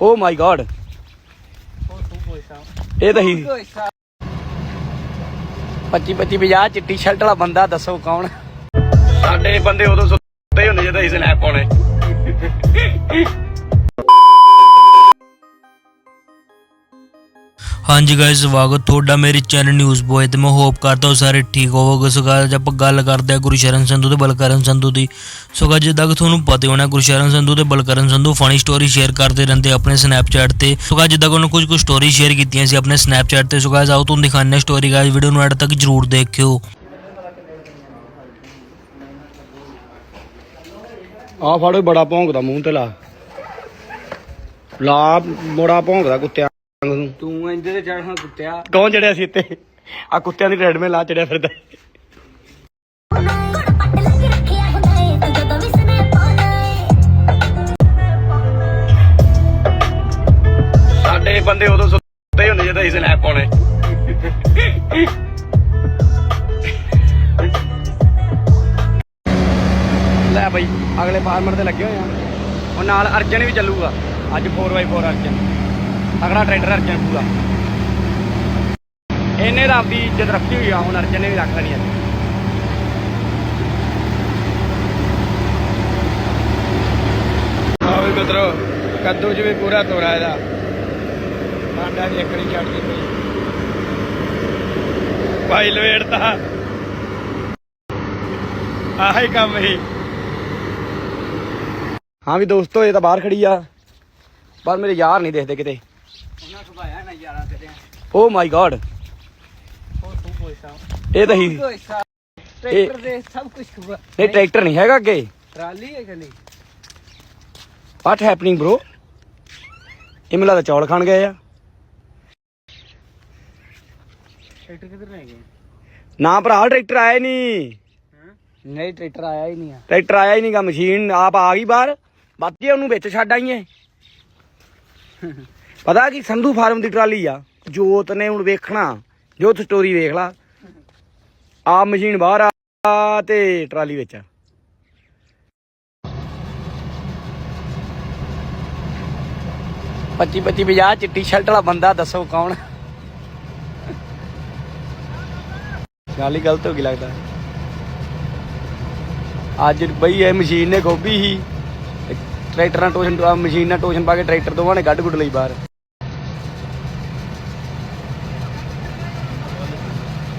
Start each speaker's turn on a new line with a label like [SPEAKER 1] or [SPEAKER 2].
[SPEAKER 1] ਓ ਮਾਈ god ਇਹ ਤਾਂ ਹੀ। 25 25 50 ਚਿੱਟੀ ਸ਼ਰਟ ਵਾਲਾ ਬੰਦਾ ਦੱਸੋ ਕੌਣ? ਸਾਡੇ ਬੰਦੇ ਉਦੋਂ ਸੁੱਤੇ ਹੁੰਦੇ ਜਦੋਂ ਅਸੀਂ ਸਨੈਪ ਪਾਉਣੇ।
[SPEAKER 2] ਹਾਂਜੀ ਗਾਇਸ ਸਵਾਗਤ ਤੁਹਾਡਾ ਮੇਰੇ ਚੈਨਲ ਨਿਊਜ਼ ਬੋਏ ਤੇ। ਮੈਂ ਹੋਪ ਕਰਦਾ ਹਾਂ ਸਾਰੇ ਠੀਕ ਹੋਵੋਗੇ। ਸੋ guys, ਆਪਾਂ ਗੱਲ ਕਰਦੇ ਹਾਂ ਗੁਰਸ਼ਰਨ ਸੰਧੂ ਤੇ ਬਲਕਰਨ ਸੰਧੂ ਦੀ। ਸੋ guys, ਜਿੱਦਾਂ ਕਿ ਤੁਹਾਨੂੰ ਪਤਾ ਹੋਣਾ ਗੁਰਸ਼ਰਨ ਸੰਧੂ ਤੇ Balkaran Sandhu funny story share ਕਰਦੇ ਰਹਿੰਦੇ ਆਪਣੇ ਸਨੈਪਚੈਟ ਤੇ। ਸੋ guys, ਜਿੱਦਾਂ ਕਿ ਉਹਨਾਂ ਕੁਝ ਕੁ ਸਟੋਰੀ ਸ਼ੇਅਰ ਕੀਤੀਆਂ ਸੀ ਆਪਣੇ ਸਨੈਪਚੈਟ ਤੇ। ਸੋ guys, ਆਓ ਤੁਹਾਨੂੰ ਦਿਖਾਉਂਦੇ ਸਟੋਰੀ ਗਾਇਸ ਵੀਡੀਓ ਨੂੰ ਐਡ ਤੱਕ ਜਰੂਰ ਦੇਖਿਓ।
[SPEAKER 1] ਆ ਫੜੋ ਬੜਾ ਭੌਂਕਦਾ ਮੂੰਹ ਤੇ ਲਾ। ਲਾ ਬੜਾ ਭੌਂਕਦਾ ਕੁੱਤਿਆਂ
[SPEAKER 3] ਤੂੰ ਇੰਦੇ ਤੇ ਕੁੱਤਿਆ।
[SPEAKER 1] ਕੌਣ ਚੜਿਆ ਸੀ ਇੱਥੇ? ਆ ਕੁੱਤਿਆਂ ਦੀ ਰੈਡਮੇ ਲਾ ਚੜਿਆ ਫਿਰਦਾ। ਸਾਡੇ ਬੰਦੇ ਉਦੋਂ ਸੁੱਤੇ ਹੀ ਹੁੰਦੇ ਜਦੋਂ ਅਸੀਂ ਸਨੈਪ ਪਾਉਣੇ। ਲੈ ਬਈ ਅਗਲੇ ਫਾਰਮਰ ਤੇ ਲੱਗੇ ਹੋਏ ਆ। ਉਹ ਨਾਲ ਅਰਜਨ ਵੀ ਚੱਲੂਗਾ। ਅੱਜ 4x4 ਅਰਜਨ। ਅਗਲਾ ਟਰੈਕਟਰ ਅਰਜਨ ਪੂਰਾ। ਇਹਨੇ ਤਾਂ ਆਪਦੀ ਇੱਜ਼ਤ ਰੱਖੀ ਹੋਈ ਆ ਹੁਣ ਅਰਜਨ ਨੇ ਵੀ ਰੱਖ ਲੈਣੀ ਅੱਜ ਆਵੇ ਮਿੱਤਰੋ ਕੱਦੂ ਚ ਵੀ ਪੂਰਾ ਤੋਰਾ ਇਹਦਾ। ਮਾਂਡਾ ਦੀ ਅਕੜੀ ਛੱਡ ਦਿੱਤੀ ਭਾਈ ਲਵੇੜਤਾ ਆਹੀ ਕੰਮ ਹੀ ਹਾਂ ਵੀ ਦੋਸਤੋ ਇਹ ਤਾਂ ਬਾਹਰ ਖੜੀ ਆ ਪਰ ਮੇਰੇ ਯਾਰ ਨਹੀਂ ਦੇਖਦੇ ਕਿਤੇ।
[SPEAKER 3] ਉਹਨਾਂ ਖਵਾਇਆ ਨਾ ਯਾਰਾਂ ਤੇਰੇ
[SPEAKER 1] ਓ ਮਾਈ ਗॉड
[SPEAKER 3] ਹੋਰ ਤੂੰ ਪੋਇਸਾ
[SPEAKER 1] ਇਹ ਤਾਂ ਹੀ
[SPEAKER 3] ਟਰੈਕਟਰ ਦੇ ਸਭ ਕੁਝ ਖਵਾ
[SPEAKER 1] ਇਹ ਟਰੈਕਟਰ ਨਹੀਂ ਹੈਗਾ ਅੱਗੇ।
[SPEAKER 3] ਟਰਾਲੀ ਹੈ ਖਲੀ
[SPEAKER 1] ਵਾਟ ਹੈਪਨਿੰਗ ਬ్రో ਇਹ ਮਿਲਾ ਦਾ ਚੌਲ ਖਾਣ ਗਏ ਆ।
[SPEAKER 3] ਟਰੈਕਟਰ ਕਿੱਧਰ ਲੈ ਗਏ?
[SPEAKER 1] ਨਾ ਭਰਾ ਟਰੈਕਟਰ ਆਇਆ ਨਹੀਂ।
[SPEAKER 3] ਨਹੀਂ ਟਰੈਕਟਰ ਆਇਆ ਹੀ ਨਹੀਂ ਆ।
[SPEAKER 1] ਟਰੈਕਟਰ ਆਇਆ ਹੀ ਨਹੀਂਗਾ ਮਸ਼ੀਨ ਆਪ ਆ ਗਈ ਬਾਹਰ। ਬਾਕੀ ਉਹਨੂੰ ਵਿੱਚ ਛੱਡ ਆਈਏ। ਪਤਾ ਕੀ, ਸੰਧੂ ਫਾਰਮ ਦੀ ਟਰਾਲੀ ਆ। ਜੋਤ ਨੇ ਹੁਣ ਵੇਖਣਾ, ਜੋਤ ਸਟੋਰੀ ਵੇਖ ਲਾ। ਆ ਮਸ਼ੀਨ ਬਾਹਰ ਆ ਤੇ ਟਰਾਲੀ ਵਿੱਚ ਆ। ਪੱਚੀ ਪੱਚੀ 50 ਚਿੱਟੀ ਸ਼ਰਟ ਵਾਲਾ ਬੰਦਾ, ਦੱਸੋ ਕੌਣ? ਗਾਲੀ ਗਲਤ ਹੋ ਗਈ ਲੱਗਦਾ। ਅੱਜ ਬਈ ਇਹ ਮਸ਼ੀਨ ਨੇ ਗੋਭੀ ਹੀ ਟਰੈਕਟਰਾਂ ਨਾਲ ਟੋਸ਼ਨ ਆਹ ਮਸ਼ੀਨ ਨਾਲ ਟੋਸ਼ਨ ਪਾ ਕੇ ਟਰੈਕਟਰ ਦੋਵਾਂ ਨੇ ਕੱਢ ਗੁੱਡ ਲਈ ਬਾਹਰ।